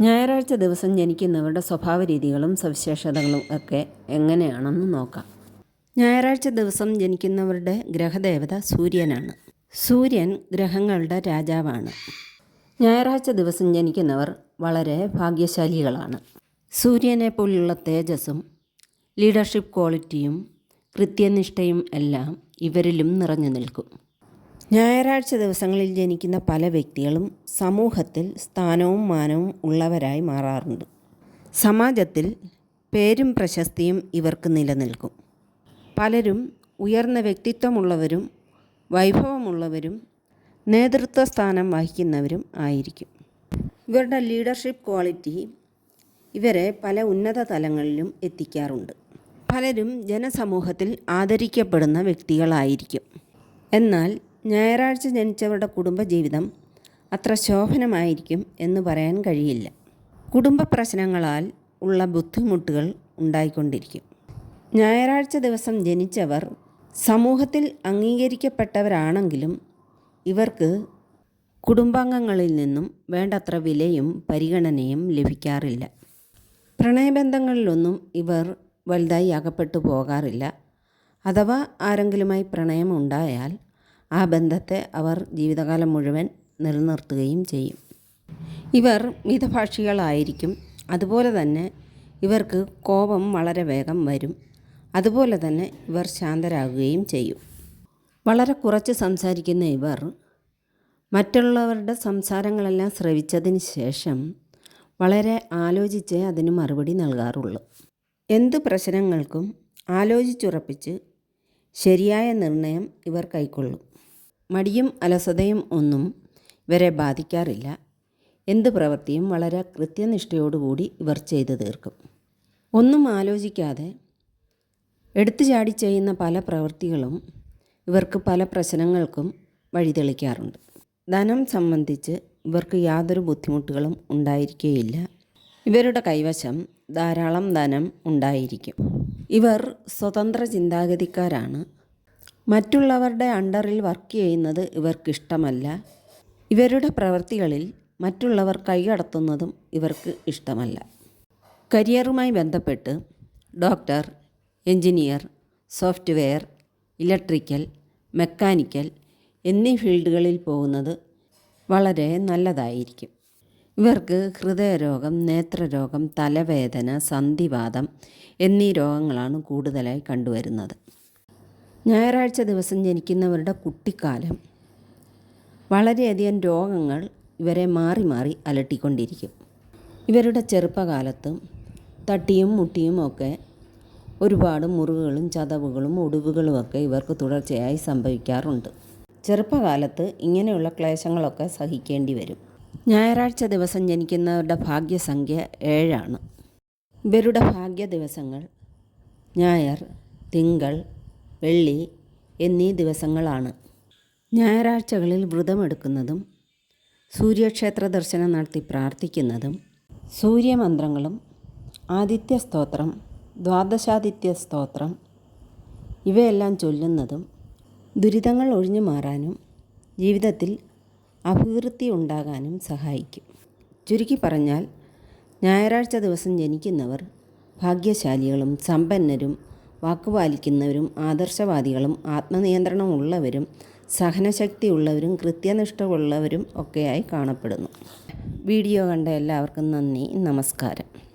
ഞായറാഴ്ച ദിവസം ജനിക്കുന്നവരുടെ സ്വഭാവ രീതികളും സവിശേഷതകളും ഒക്കെ എങ്ങനെയാണെന്ന് നോക്കാം. ഞായറാഴ്ച ദിവസം ജനിക്കുന്നവരുടെ ഗ്രഹദേവത സൂര്യനാണ്. സൂര്യൻ ഗ്രഹങ്ങളുടെ രാജാവാണ്. ഞായറാഴ്ച ദിവസം ജനിക്കുന്നവർ വളരെ ഭാഗ്യശാലികളാണ്. സൂര്യനെ പോലുള്ള തേജസ്സും ലീഡർഷിപ്പ് ക്വാളിറ്റിയും കൃത്യനിഷ്ഠയും എല്ലാം ഇവരിലും നിറഞ്ഞു നിൽക്കും. ഞായറാഴ്ച ദിവസങ്ങളിൽ ജനിക്കുന്ന പല വ്യക്തികളും സമൂഹത്തിൽ സ്ഥാനവും മാനവും ഉള്ളവരായി മാറാറുണ്ട്. സമാജത്തിൽ പേരും പ്രശസ്തിയും ഇവർക്ക് നിലനിൽക്കും. പലരും ഉയർന്ന വ്യക്തിത്വമുള്ളവരും വൈഭവമുള്ളവരും നേതൃത്വ സ്ഥാനം വഹിക്കുന്നവരും ആയിരിക്കും. ഇവരുടെ ലീഡർഷിപ്പ് ക്വാളിറ്റി ഇവരെ പല ഉന്നത തലങ്ങളിലും എത്തിക്കാറുണ്ട്. പലരും ജനസമൂഹത്തിൽ ആദരിക്കപ്പെടുന്ന വ്യക്തികളായിരിക്കും. എന്നാൽ ഞായറാഴ്ച ജനിച്ചവരുടെ കുടുംബജീവിതം അത്ര ശോഭനമായിരിക്കും എന്ന് പറയാൻ കഴിയില്ല. കുടുംബ പ്രശ്നങ്ങളാൽ ഉള്ള ബുദ്ധിമുട്ടുകൾ ഉണ്ടായിക്കൊണ്ടിരിക്കും. ഞായറാഴ്ച ദിവസം ജനിച്ചവർ സമൂഹത്തിൽ അംഗീകരിക്കപ്പെട്ടവരാണെങ്കിലും ഇവർക്ക് കുടുംബാംഗങ്ങളിൽ നിന്നും വേണ്ടത്ര വിലയും പരിഗണനയും ലഭിക്കാറില്ല. പ്രണയബന്ധങ്ങളിലൊന്നും ഇവർ വലുതായി അകപ്പെട്ടു പോകാറില്ല. അഥവാ ആരെങ്കിലുമായി പ്രണയം ഉണ്ടായാൽ ആ ബന്ധത്തെ അവർ ജീവിതകാലം മുഴുവൻ നിലനിർത്തുകയും ചെയ്യും. ഇവർ മിതഭാഷികളായിരിക്കും. അതുപോലെ തന്നെ ഇവർക്ക് കോപം വളരെ വേഗം വരും. അതുപോലെ തന്നെ ഇവർ ശാന്തരാകുകയും ചെയ്യും. വളരെ കുറച്ച് സംസാരിക്കുന്ന ഇവർ മറ്റുള്ളവരുടെ സംസാരങ്ങളെല്ലാം ശ്രവിച്ചതിന് ശേഷം വളരെ ആലോചിച്ച് അതിന് മറുപടി നൽകാറുള്ളൂ. എന്ത് പ്രശ്നങ്ങൾക്കും ആലോചിച്ചുറപ്പിച്ച് ശരിയായ നിർണയം ഇവർ കൈക്കൊള്ളും. മടിയും അലസതയും ഒന്നും ഇവരെ ബാധിക്കാറില്ല. എന്ത് പ്രവൃത്തിയും വളരെ കൃത്യനിഷ്ഠയോടുകൂടി ഇവർ ചെയ്തു തീർക്കും. ഒന്നും ആലോചിക്കാതെ എടുത്തു ചാടി ചെയ്യുന്ന പല പ്രവൃത്തികളും ഇവർക്ക് പല പ്രശ്നങ്ങൾക്കും വഴിതെളിക്കാറുണ്ട്. ധനം സംബന്ധിച്ച് ഇവർക്ക് യാതൊരു ബുദ്ധിമുട്ടുകളും ഉണ്ടായിരിക്കുകയില്ല ഇവരുടെ കൈവശം ധാരാളം ധനം ഉണ്ടായിരിക്കും. ഇവർ സ്വതന്ത്ര ചിന്താഗതിക്കാരാണ്. മറ്റുള്ളവരുടെ അണ്ടറിൽ വർക്ക് ചെയ്യുന്നത് ഇവർക്കിഷ്ടമല്ല. ഇവരുടെ പ്രവൃത്തികളിൽ മറ്റുള്ളവർ കൈയടത്തുന്നതും ഇവർക്ക് ഇഷ്ടമല്ല. കരിയറുമായി ബന്ധപ്പെട്ട് doctor engineer software electrical mechanical എന്നീ ഫീൽഡുകളിൽ പോകുന്നത് വളരെ നല്ലതായിരിക്കും. ഇവർക്ക് ഹൃദയരോഗം നേത്രരോഗം തലവേദന സന്ധിവാദം എന്നീ രോഗങ്ങളാണ് കൂടുതലായി കണ്ടുവരുന്നത്. ഞായറാഴ്ച ദിവസം ജനിക്കുന്നവരുടെ കുട്ടിക്കാലം. വളരെയധികം രോഗങ്ങൾ ഇവരെ മാറി മാറി അലട്ടിക്കൊണ്ടിരിക്കും. ഇവരുടെ ചെറുപ്പകാലത്തും തട്ടിയും മുട്ടിയും ഒക്കെ ഒരുപാട് മുറിവുകളും ചതവുകളും ഒടിവുകളുമൊക്കെ ഇവർക്ക് തുടർച്ചയായി സംഭവിക്കാറുണ്ട്. ചെറുപ്പകാലത്ത് ഇങ്ങനെയുള്ള ക്ലേശങ്ങളൊക്കെ സഹിക്കേണ്ടി വരും. ഞായറാഴ്ച ദിവസം ജനിക്കുന്നവരുടെ ഭാഗ്യസംഖ്യ ഏഴാണ്. ഇവരുടെ ഭാഗ്യ ദിവസങ്ങൾ ഞായർ തിങ്കൾ വെള്ളി എന്നീ ദിവസങ്ങളാണ്. ഞായറാഴ്ചകളിൽ വ്രതമെടുക്കുന്നതും സൂര്യക്ഷേത്ര ദർശനം നടത്തി പ്രാർത്ഥിക്കുന്നതും സൂര്യമന്ത്രങ്ങളും ആദിത്യ സ്തോത്രം ദ്വാദശാദിത്യ സ്തോത്രം ഇവയെല്ലാം ചൊല്ലുന്നതും ദുരിതങ്ങൾ ഒഴിഞ്ഞു മാറാനും ജീവിതത്തിൽ അഭിവൃദ്ധി ഉണ്ടാകാനും സഹായിക്കും. ചുരുക്കി പറഞ്ഞാൽ ഞായറാഴ്ച ദിവസം ജനിക്കുന്നവർ ഭാഗ്യശാലികളും സമ്പന്നരും വാക്കുപാലിക്കുന്നവരും ആദർശവാദികളും ആത്മനിയന്ത്രണമുള്ളവരും സഹനശക്തിയുള്ളവരും കൃത്യനിഷ്ഠ ഉള്ളവരും ഒക്കെയായി കാണപ്പെടുന്നു. വീഡിയോ കണ്ട എല്ലാവർക്കും നന്ദി. നമസ്കാരം.